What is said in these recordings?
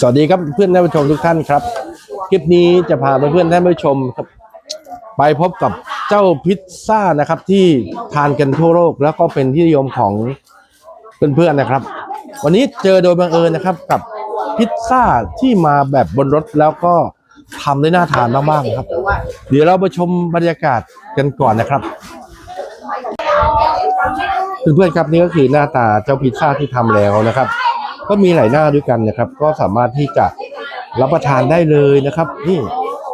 สวัสดีครับเพื่อนท่านผู้ชมทุกท่านครับ คลิปนี้จะพาเพื่อนท่านผู้ชมครับ ไปพบกับเจ้าพิซซ่านะครับ ที่ทานกันทั่วโลกแล้วก็เป็นที่นิยมของเพื่อนๆนะครับ วันนี้เจอโดยบังเอิญนะครับกับพิซซ่าที่มาแบบบนรถแล้วก็ทำได้น่าทานมากๆครับ เดี๋ยวเราไปชมบรรยากาศกันก่อนนะครับเพื่อนๆครับนี่ก็คือหน้าตาเจ้าพิซซ่าที่ทำแล้วนะครับ ก็มีหลายหน้าด้วยกันนะครับ ก็สามารถที่จะรับประทานได้เลยนะครับ นี่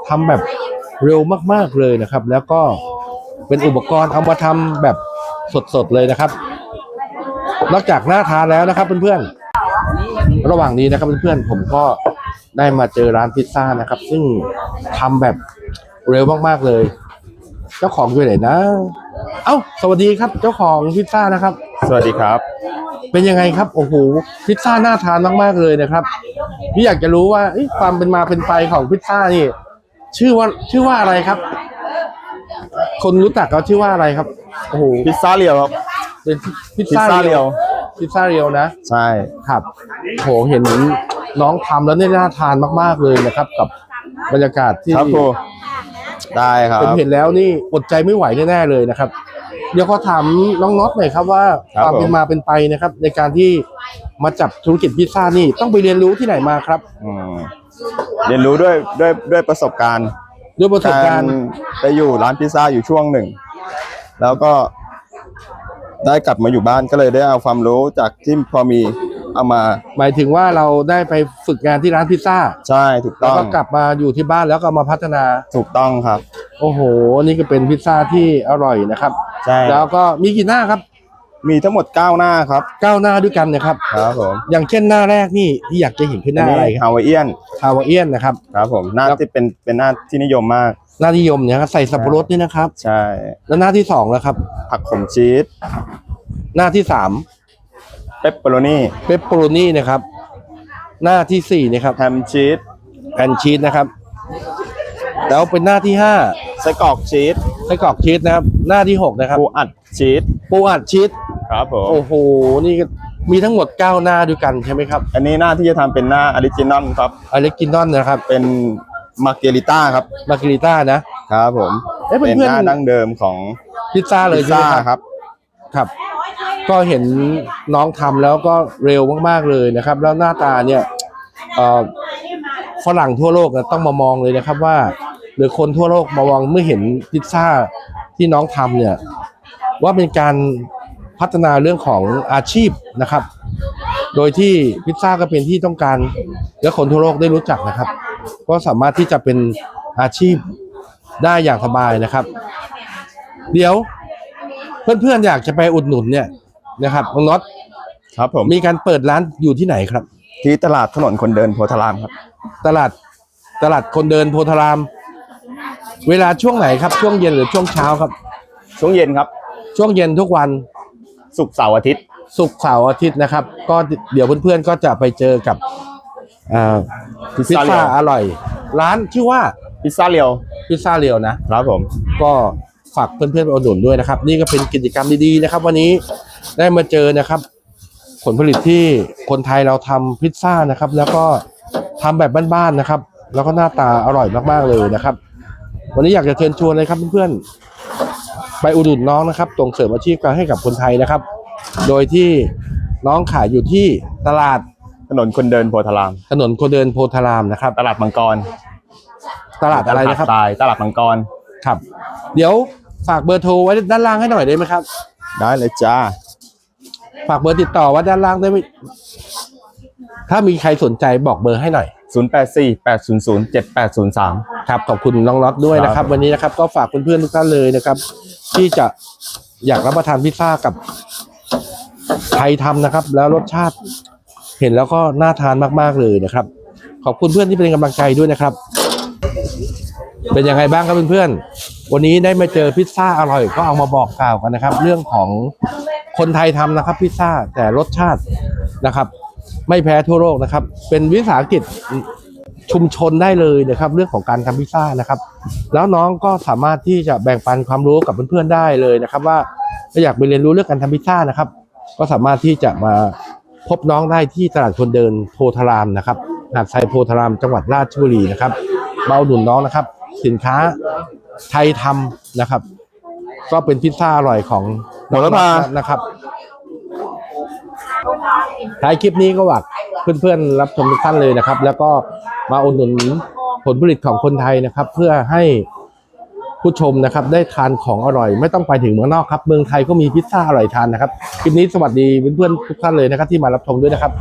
ทำแบบเร็วมากๆเลยนะครับ แล้วก็เป็นอุปกรณ์เอามาทำแบบสดๆเลยนะครับ นอกจากหน้าทานแล้วนะครับเพื่อนๆระหว่างนี้นะครับเพื่อนๆผมก็ได้มาเจอร้านพิซซ่านะครับ ซึ่งทำแบบเร็วมากๆเลย เจ้าของอยู่ไหนนะ เอ้า สวัสดีครับ เจ้าของพิซซ่านะครับ สวัสดีครับ เป็นยังไงครับโอ้โหพิซซ่าน่าทานมากๆเลยนะครับพี่อยากจะรู้ว่าเอ้ยความเป็นมาเป็นไปของพิซซ่านี่ ชื่อว่าชื่อว่าอะไรครับ คนรู้จักเขาชื่อว่าอะไรครับโอ้โหพิซซ่าเรียวครับเป็นพิซพิซซ่าซ่าเรีเรียยววพิซซ่าเรียวนะ ใช่ครับโหเห็นน้องทำแล้วเนี่ยน่าทานมาก ๆเลยนะครับ กับบรรยากาศที่ครับครูได้ครับผมเห็นแล้วนี่อดใจไม่ไหวแน่ๆเลยนะครับ เดี๋ยวขอถามน้องน็อตหน่อยครับว่าครับความเป็นผม มาเป็นไปนะครับ ในการที่มาจับธุรกิจพิซซ่านี่ต้องไปเรียนรู้ที่ไหนมาครับอืมเรียนรู้ด้วยด้วยด้วยประสบการณ์ด้วยประสบการณ์ไปอยู่ร้านพิซซ่าอยู่ช่วงหนึ่ง แล้วก็ได้กลับมาอยู่บ้านก็เลยได้เอาความรู้จากที่พอมี เอามา หมายถึงว่าเราได้ไปฝึกงานที่ร้านพิซซ่าใช่ถูกแล้วต้องก็กลับมาอยู่ที่บ้านแล้วก็มาพัฒนา ถูกต้องครับ โอ้โห นี่ก็เป็นพิซซ่าที่อร่อยนะครับ ใช่แล้วก็มีกี่หน้าครับมีทั้งหมดเก้าหน้าครับเก้าหน้าด้วยกันนะครับ ครับผมอย่างเช่นหน้าแรกนี่ที่อยากจะเห็นคือหน้าอะไรครับฮาวายเอียนฮาวาเอียนนะครับ ครับผมหน้าแล้วที่เป็นเป็นหน้าที่นิยมมากหน้านิยมเนี่ยครับใส่สับปะรดนี่นะครับ ใช่ แล้วหน้าที่สองแล้วครับ ผักขมชีสหน้าที่สาม เปปเปอโรนีเปปโปโรนี่นะครับ หน้าที่สี่นะครับแฮมชีสแผ่นชีสนะครับ แล้วเป็นหน้าที่ห้าไส้กรอกชีสไส้กรอกชีสนะครับ หน้าที่หกนะครับปูอัดชีสปูอัดชีสครับผมโอ้โหนี่ก็มีทั้งหมดเก้าหน้าด้วยกันใช่ไหมครับ อันนี้หน้าที่จะทำเป็นหน้าออริจินอลครับ อเล็กกินนอนนะครับเป็นมาเกริต้าครับ มาการิต้านะ ครับผมเอ้ยเป็นเพื่อนหน้าดั้งเดิมของๆพิซซ่าเลยพิซใช่ซ่าไหมครับครับครับ ก็เห็นน้องทำแล้วก็เร็วมากๆเลยนะครับ แล้วหน้าตาเนี่ยฝรั่งทั่วโลกต้องมามองเลยนะครับว่า หรือคนทั่วโลกมามองเมื่อเห็นพิซซ่าที่น้องทำเนี่ยว่าเป็นการพัฒนาเรื่องของอาชีพนะครับ โดยที่พิซซ่าก็เป็นที่ต้องการ และคนทั่วโลกได้รู้จักนะครับ ก็สามารถที่จะเป็นอาชีพได้อย่างสบายนะครับ เดี๋ยวเพื่อนๆอยากจะไปอุดหนุนเนี่ย นะครับน้องน็อตครับผมมีการเปิดร้านอยู่ที่ไหนครับ ที่ตลาดถนนคนเดินโพธารามครับ ตลาดตลาดคนเดินโพธาราม เวลาช่วงไหนครับ ช่วงเย็นหรือช่วงเช้าครับ ช่วงเย็นครับ ช่วงเย็นทุกวันศุกร์เสาร์อาทิตย์ศุกร์เสาร์อาทิตย์นะครับ ก็เดี๋ยวเพื่อนๆก็จะไปเจอกับอ่าพิซพิซซ่าเรีซ่ายวอร่อย ร้านชื่อว่าพิซซ่าเรียวพิซซ่าเรียวนะครับผมก็ฝากเพื่อนๆไปอุดหนุนด้วยนะครับ นี่ก็เป็นกิจกรรมดีๆนะครับ วันนี้ ได้มาเจอนะครับ ผลผลิตที่คนไทยเราทำพิซซ่านะครับ แล้วก็ทำแบบบ้านๆนะครับ แล้วก็หน้าตาอร่อยมากๆเลยนะครับ วันนี้อยากจะเชิญชวนเลยครับเพื่อนๆไปอุดหนุนน้องนะครับส่งเสริมอาชีพการให้กับคนไทยนะครับ โดยที่น้องขายอยู่ที่ตลาดถนนคนเดินโพธาราม ถนนคนเดินโพธารามนะครับ ตลาดมังกร ตลาดอะไรนะครับตายตลาดมังกรครับ เดี๋ยวฝากเบอร์โทรไว้ด้านล่างให้หน่อยได้ไหมครับ ได้เลยจ้า ฝากเบอร์ติดต่อไว้ด้านล่างได้ไหมถ้ามีใครสนใจบอกเบอร์ให้หน่อย 084 800 7803 ครับขอบคุณน้องน็อตด้วยนะคครัรับบวันนี้นะครับก็ฝากเพื่อนๆทุกท่านเลยนะครับ ที่จะอยากรับประทานพิซซ่ากับไทยทำนะครับ แล้วรสชาติเห็นแล้วก็น่าทานมากๆเลยนะครับ ขอบคุณเพื่อนที่เป็นกำลังใจด้วยนะครับ เป็นยังไงบ้างครับเพื่อนๆวันนี้ได้มาเจอพิซซ่าอร่อยก็เอามาบอกกล่าวกันนะครับ เรื่องของ คนไทยทำนะครับพิซซ่าแต่รสชาตินะครับ ไม่แพ้ทั่วโลกนะครับ เป็นวิสาหกิจชุมชนได้เลยนะครับ เรื่องของการทำพิซซ่านะครับ แล้วน้องก็สามารถที่จะแบ่งปันความรู้กับเพื่อนๆได้เลยนะครับ ว่าถ้าอยากไปเรียนรู้เรื่องการทำพิซซ่านะครับ ก็สามารถที่จะมาพบน้องได้ที่ตลาดคนเดินโพธารามนะครับหาดทรายโพธารามจังหวัดราชบุรีนะครับมาดหนุนน้องนะครับ สินค้าไทยทำนะครับ ก็เป็นพิซซ่าอร่อยของโหระพานะครับท้ายคลิปนี้ก็หวักเพื่อนๆรับชมทุกท่านเลยนะครับ แล้วก็มาอุดหนุนผลผลิตของคนไทยนะครับ เพื่อให้ผู้ชมนะครับ ได้ทานของอร่อย ไม่ต้องไปถึงเมืองนอกครับ เมืองไทยก็มีพิซซ่าอร่อยทานนะครับ คลิปนี้สวัสดีเพื่อนๆทุกท่านเลยนะครับ ที่มารับชมด้วยนะครับ